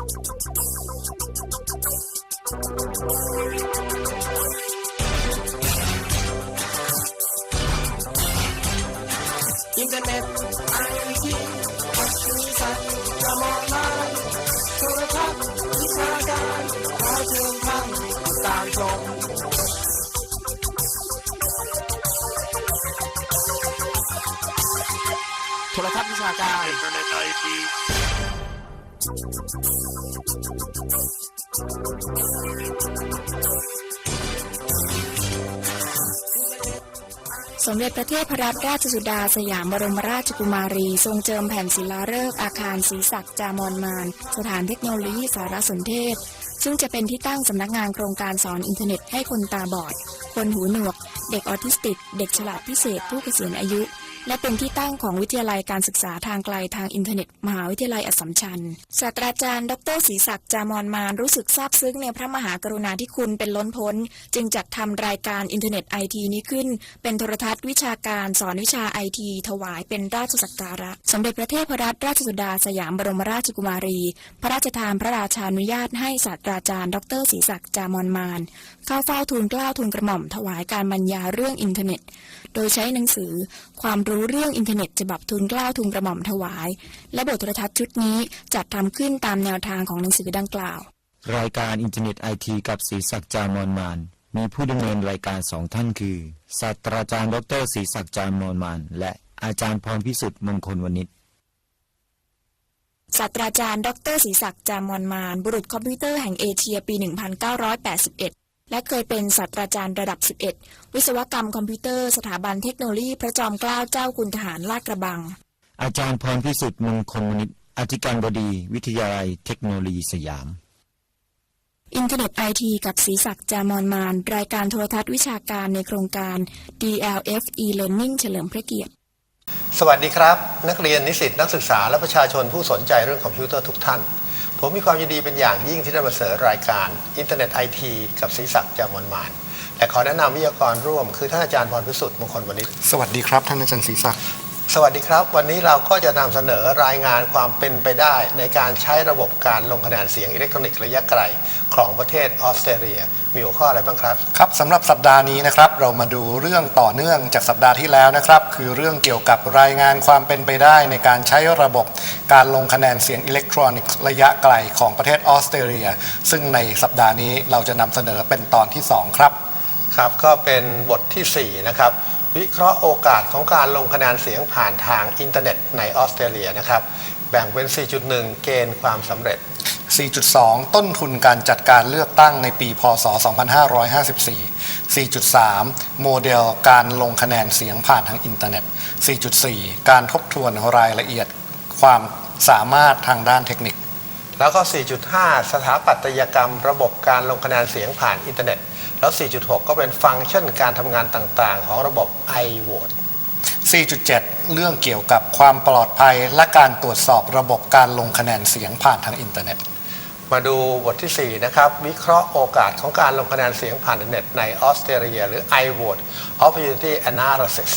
อินเทอร์เน็ตไอทีอัจฉริยะกระมอไลน์โทรทัศน์วิชาการขอเชิญท่านติดตามชมโทรทัศน์วิชาการ Internet IT สมเด็จพระเทพรัตนราชสุดาสยามบรมราชกุมารี ทรงเจิมแผ่นศิลาฤกษ์อาคารศรีศักดิ์จามอนมาน สถานเทคโนโลยีสารสนเทศ ซึ่งจะเป็นที่ตั้งสำนักงานโครงการสอนอินเทอร์เน็ตให้คนตาบอด คนหูหนวก เด็กออทิสติก เด็กฉลาดพิเศษผู้เกษียณอายุ และเป็นที่ตั้งของวิทยาลัยการศึกษาทางไกลทางอินเทอร์เน็ต มหาวิทยาลัยอัสสัมชัญศาสตราจารย์ ดรศรีศักดิ์จามอนมานรู้สึกซาบซึ้งในพระมหากรุณาธิคุณเป็นล้นพ้น จึงจัดทำรายการอินเทอร์เน็ตไอทีนี้ขึ้น เป็นโทรทัศน์วิชาการสอนวิชาไอทีถวายเป็นราชสักการะ สมเด็จพระเทพรัตนราชสุดาสยามบรมราชกุมารี พระราชทานพระราชานุญาตให้ศาสตราจารย์ ดรศรีศักดิ์จามอนมานเข้าเฝ้าทูลเกล้าทูลกระหม่อมถวายการบรรยายเรื่องอินเทอร์เน็ต โดยใช้หนังสือความรู้เรื่องอินเทอร์เน็ตฉบับทูลเกล้าทูลกระหม่อมถวาย และบทโทรทัศน์ชุดนี้จัดทำขึ้นตามแนวทางของหนังสือดังกล่าว รายการอินเทอร์เน็ตไอทีกับศรีศักดิ์จามอนมาน มีผู้ดำเนินรายการสองท่านคือศาสตราจารย์ดรศรีศักดิ์จามอนมาน และอาจารย์พรพิสุทธิ์มงคลวณิชศาสตราจารย์ ดรศรีศักดิ์จามอนมาน บุรุษคอมพิวเตอร์แห่งเอเชียปี 1981 และเคยเป็นศาสตราจารย์ระดับ 11 วิศวกรรมคอมพิวเตอร์สถาบันเทคโนโลยีพระจอมเกล้าเจ้าคุณทหารลาดกระบัง อาจารย์พรพิสุทธิ์มงคลวณิชอธิการบดี วิทยาลัยเทคโนโลยีสยาม อินเทอร์เน็ตไอทีกับศรีศักดิ์จามอนมาน รายการโทรทัศน์วิชาการในโครงการ DLF e-learning เฉลิมพระเกียรติ สวัสดีครับ นักเรียนนิสิตนักศึกษาและประชาชนผู้สนใจเรื่องคอมพิวเตอร์ทุกท่าน ผมมีความยินดีเป็นอย่างยิ่งที่ได้มาเสนอรายการอินเทอร์เน็ตไอทีกับศรีศักดิ์จามอนมานและขอแนะนำวิทยากรร่วม คือท่านอาจารย์พรพิสุทธิ์มงคลวณิชสวัสดีครับท่านอาจารย์ศรีศักดิ์ สวัสดีครับ วันนี้เราก็จะนำเสนอรายงานความเป็นไปได้ ในการใช้ระบบการลงคะแนนเสียงอิเล็กทรอนิกส์ระยะไกล ของประเทศออสเตรเลีย มีหัวข้ออะไรบ้างครับ ครับสำหรับสัปดาห์นี้นะครับเรามาดูเรื่องต่อเนื่องจากสัปดาห์ที่แล้วนะครับ คือเรื่องเกี่ยวกับรายงานความเป็นไปได้ในการใช้ระบบการลงคะแนนเสียงอิเล็กทรอนิกส์ระยะไกลของประเทศออสเตรเลีย ซึ่งในสัปดาห์นี้เราจะนำเสนอเป็นตอนที่สองครับครับก็เป็นบทที่4นะครับ วิเคราะห์โอกาสของการลงคะแนนเสียงผ่านทางอินเทอร์เน็ตในออสเตรเลียนะครับ แบ่งเป็น 4.1 เกณฑ์ความสำเร็จ 4.2 ต้นทุนการจัดการเลือกตั้งในปี พศ 2554 4.3 โมเดลการลงคะแนนเสียงผ่านทางอินเทอร์เน็ต 4.4 การทบทวนรายละเอียดความสามารถทางด้านเทคนิค แล้วก็ 4.5 สถาปัตยกรรม ระบบการลงคะแนนเสียงผ่านอินเทอร์เน็ต แล้ว 4.6 ก็เป็นฟังก์ชันการทำงานต่างๆ ของระบบ iVote 4.7 เรื่องเกี่ยวกับความปลอดภัยและการตรวจสอบระบบการลงคะแนนเสียงผ่านทางอินเทอร์เน็ต มาดูบทที่ 4 นะครับ วิเคราะห์โอกาสของการลงคะแนนเสียงผ่านอินเทอร์เน็ตในออสเตรเลีย หรือ iVote Opportunity Analysis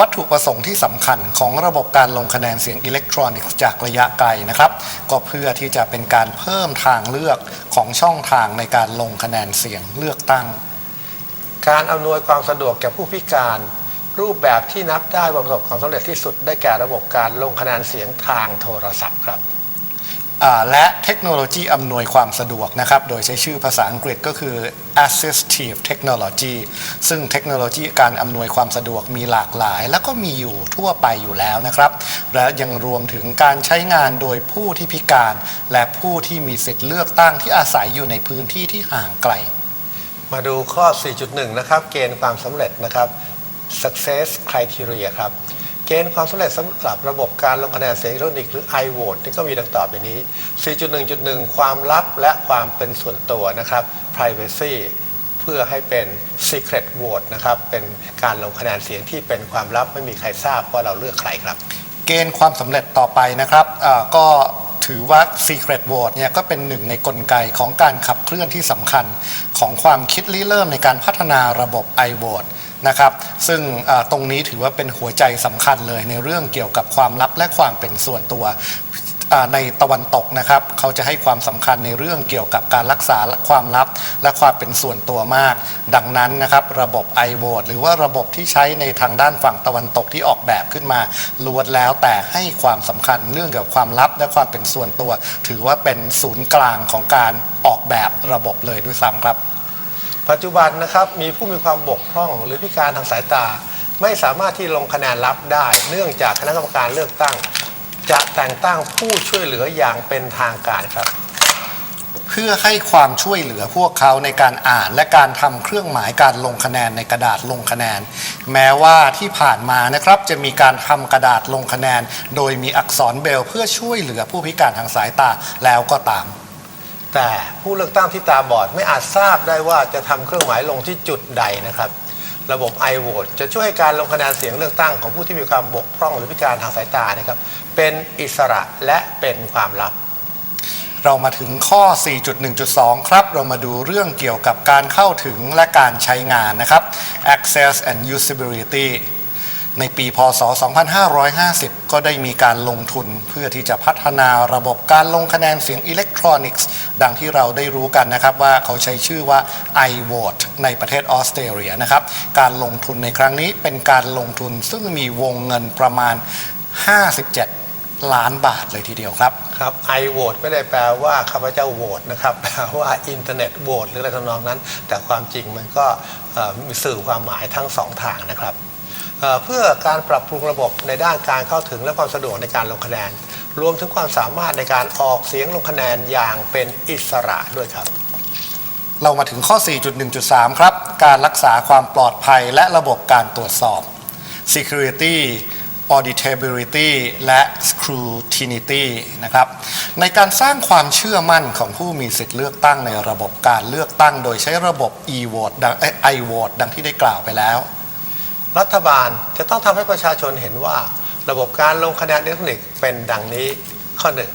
วัตถุประสงค์ที่สำคัญของระบบการลงคะแนนเสียงอิเล็กทรอนิกส์จากระยะไกลนะครับ ก็เพื่อที่จะเป็นการเพิ่มทางเลือกของช่องทางในการลงคะแนนเสียงเลือกตั้ง การอำนวยความสะดวกแก่ผู้พิการ รูปแบบที่นับได้ว่าประสบความสำเร็จที่สุดได้แก่ระบบการลงคะแนนเสียงทางโทรศัพท์ครับ และเทคโนโลยีอำนวยความสะดวกนะครับ โดยใช้ชื่อภาษาอังกฤษก็คือ assistive technology ซึ่งเทคโนโลยีการอำนวยความสะดวกมีหลากหลาย แล้วก็มีอยู่ทั่วไปอยู่แล้วนะครับ และยังรวมถึงการใช้งานโดยผู้ที่พิการ และผู้ที่มีสิทธิ์เลือกตั้งที่อาศัยอยู่ในพื้นที่ที่ห่างไกล มาดูข้อ 4.1 นะครับ เกณฑ์ความสำเร็จนะครับ success criteria ครับ เกณฑ์ความสำเร็จสำหรับระบบการลงคะแนนเสียงอิเล็กทรอนิกส์หรือ iVote นี่ก็มีดังต่อไปนี้ 4.1.1 ความลับและความเป็นส่วนตัวนะครับ privacy เพื่อให้เป็น secret vote นะครับ เป็นการลงคะแนนเสียงที่เป็นความลับไม่มีใครทราบว่าเราเลือกใครครับ เกณฑ์ความสำเร็จต่อไปนะครับอ่าก็ถือว่า Secret Vote เนี่ยก็เป็นหนึ่งในกลไกของการขับเคลื่อนที่สำคัญ ของความคิดริเริ่มในการพัฒนาระบบ iVote นะครับ ซึ่งตรงนี้ถือว่าเป็นหัวใจสำคัญเลยในเรื่องเกี่ยวกับความลับและความเป็นส่วนตัวในตะวันตกนะครับ เขาจะให้ความสำคัญในเรื่องเกี่ยวกับการรักษาความลับ และความเป็นส่วนตัวมาก ดังนั้นนะครับ ระบบ i v o t e หรือว่าระบบที่ใช้ในทางด้านฝั่งตะวันตกที่ออกแบบขึ้นมาล้วนแล้วแต่ให้ความสำคัญเรื่องเกี่ยวกับความลับและความเป็นส่วนตัว ถือว่าเป็นศูนย์กลางของการออกแบบระบบเลยด้วยซ้ำครับ ปัจจุบันนะครับมีผู้มีความบกพร่องหรือพิการทางสายตา ไม่สามารถที่ลงคะแนนลับได้ เนื่องจากคณะกรรมการเลือกตั้ง จะแต่งตั้งผู้ช่วยเหลืออย่างเป็นทางการครับ เพื่อให้ความช่วยเหลือพวกเขาในการอ่านและการทำเครื่องหมายการลงคะแนนในกระดาษลงคะแนน แม้ว่าที่ผ่านมานะครับจะมีการทำกระดาษลงคะแนน โดยมีอักษรเบรลเพื่อช่วยเหลือผู้พิการทางสายตาแล้วก็ตาม แต่ผู้เลือกตั้งที่ตาบอดไม่อาจทราบได้ว่าจะทำเครื่องหมายลงที่จุดใดนะครับ ระบบ i v o t e จะช่วยให้การลงคะแนนเสียงเลือกตั้งของผู้ที่มีความบกพร่องหรือพิการทางสายตานะครับ เป็นอิสระและเป็นความลับ เรามาถึงข้อ 4.1.2 ครับ เรามาดูเรื่องเกี่ยวกับการเข้าถึงและการใช้งานนะครับ access and usability ในปีพศ 2550 ก็ได้มีการลงทุนเพื่อที่จะพัฒนาระบบการลงคะแนนเสียงอิเล็กทรอนิกส์ ดังที่เราได้รู้กันนะครับว่าเขาใช้ชื่อว่า iVote ในประเทศออสเตรเลียนะครับ การลงทุนในครั้งนี้เป็นการลงทุนซึ่งมีวงเงินประมาณ 57ล้านบาทเลยทีเดียวครับ ครับ i vote ไม่ได้แปลว่าข้าพเจ้าโหวตนะครับ แปลว่าอินเทอร์เน็ตโหวตหรืออะไรทำนองนั้น แต่ความจริงมันก็มีสื่อความหมายทั้งสองทางนะครับ เพื่อการปรับปรุงระบบในด้านการเข้าถึงและความสะดวกในการลงคะแนน รวมถึงความสามารถในการออกเสียงลงคะแนนอย่างเป็นอิสระด้วยครับ เรามาถึงข้อ 4.1.3 ครับ การรักษาความปลอดภัยและระบบการตรวจสอบ security auditability และ scrutinity นะครับ ในการสร้างความเชื่อมั่นของผู้มีสิทธิ์เลือกตั้งในระบบการเลือกตั้ง โดยใช้ระบบ e-vote ดังเอ้ย i-vote ดังที่ได้กล่าวไปแล้ว รัฐบาลจะต้องทำให้ประชาชนเห็นว่า ระบบการลงคะแนนอิเล็กทรอนิกส์เป็นดังนี้ข้อหนึ่ง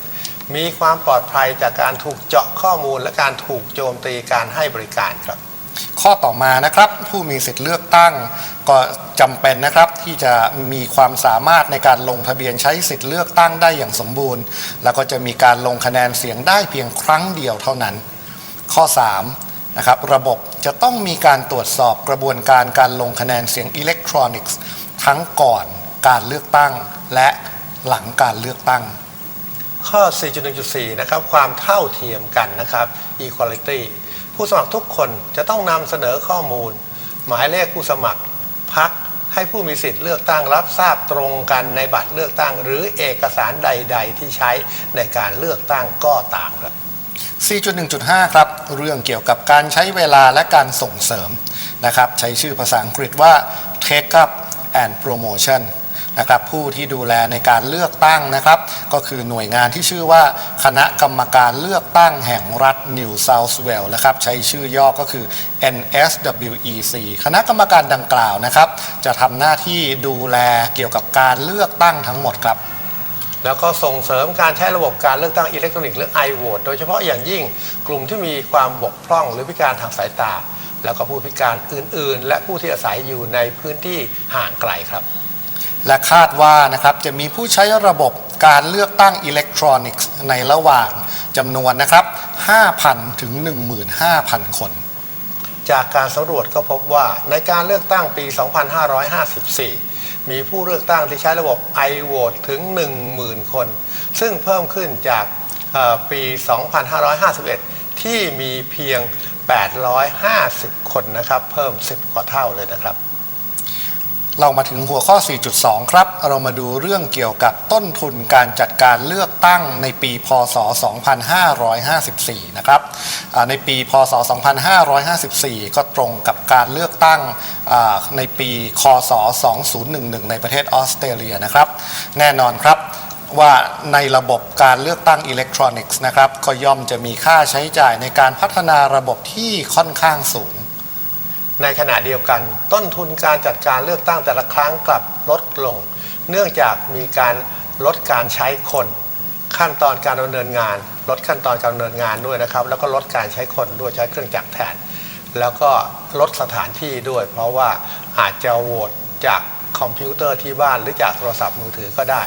มีความปลอดภัยจากการถูกเจาะข้อมูลและการถูกโจมตีการให้บริการครับ ข้อต่อมานะครับ ผู้มีสิทธิ์เลือกตั้ง ก็จำเป็นนะครับที่จะมีความสามารถในการลงทะเบียนใช้สิทธิ์เลือกตั้งได้อย่างสมบูรณ์ แล้วก็จะมีการลงคะแนนเสียงได้เพียงครั้งเดียวเท่านั้น ข้อ3นะครับระบบ จะต้องมีการตรวจสอบกระบวนการการลงคะแนนเสียงอิเล็กทรอนิกส์ ทั้งก่อนการเลือกตั้งและหลังการเลือกตั้ง ข้อ 4.1.4 นะครับ ความเท่าเทียมกันนะครับ equality ผู้สมัครทุกคนจะต้องนำเสนอข้อมูล หมายเลขผู้สมัครพักให้ผู้มีสิทธิ์เลือกตั้งรับทราบตรงกันในบัตรเลือกตั้ง หรือเอกสารใด ๆ ที่ใช้ในการเลือกตั้งก็ต่ามครับ 4.1.5 ครับ เรื่องเกี่ยวกับการใช้เวลาและการส่งเสริมนะครับ ใช้ชื่อภาษาอังกฤษว่า Take up and Promotion นะครับผู้ที่ดูแลในการเลือกตั้งนะครับ ก็คือหน่วยงานที่ชื่อว่าคณะกรรมการเลือกตั้งแห่งรัฐ New South Wales นะครับ ใช้ชื่อย่อก็คือ NSWEC คณะกรรมการดังกล่าวนะครับ จะทำหน้าที่ดูแลเกี่ยวกับการเลือกตั้งทั้งหมดครับ แล้วก็ส่งเสริมการใช้ระบบการเลือกตั้งอิเล็กทรอนิกส์หรือ i-vote โดยเฉพาะอย่างยิ่งกลุ่มที่มีความบกพร่องหรือพิการทางสายตา แล้วก็ผู้พิการอื่น ๆ และผู้ที่อาศัยอยู่ในพื้นที่ห่างไกลครับ และคาดว่านะครับจะมีผู้ใช้ระบบการเลือกตั้งอิเล็กทรอนิกส์ในระหว่างจำนวนนะครับ 5,000 ถึง 15,000 คน จากการสำรวจก็พบว่าในการเลือกตั้งปี 2554 มีผู้เลือกตั้งที่ใช้ระบบ i-vote ถึง 10,000 คน ซึ่งเพิ่มขึ้นจากเอ่อปี 2551 ที่มีเพียง 850 คนนะครับ เพิ่ม 10 กว่าเท่าเลยนะครับ เรามาถึงหัวข้อ 4.2 ครับ เรามาดูเรื่องเกี่ยวกับต้นทุนการจัดการเลือกตั้งในปีพศ 2554 นะครับ ในปีพศ 2554 ก็ตรงกับการเลือกตั้งในปีคศ 2011 ในประเทศออสเตรเลียนะครับ แน่นอนครับว่าในระบบการเลือกตั้งอิเล็กทรอนิกส์นะครับ ก็ย่อมจะมีค่าใช้จ่ายในการพัฒนาระบบที่ค่อนข้างสูง ในขณะเดียวกัน ต้นทุนการจัดการเลือกตั้งแต่ละครั้งกลับลดลง เนื่องจากมีการลดการใช้คน ขั้นตอนการดำเนินงาน ลดขั้นตอนการดำเนินงานด้วยนะครับ แล้วก็ลดการใช้คนด้วยใช้เครื่องจักรแทนแล้วก็ลดสถานที่ด้วย เพราะว่าอาจจะโหวตจากคอมพิวเตอร์ที่บ้านหรือจากโทรศัพท์มือถือก็ได้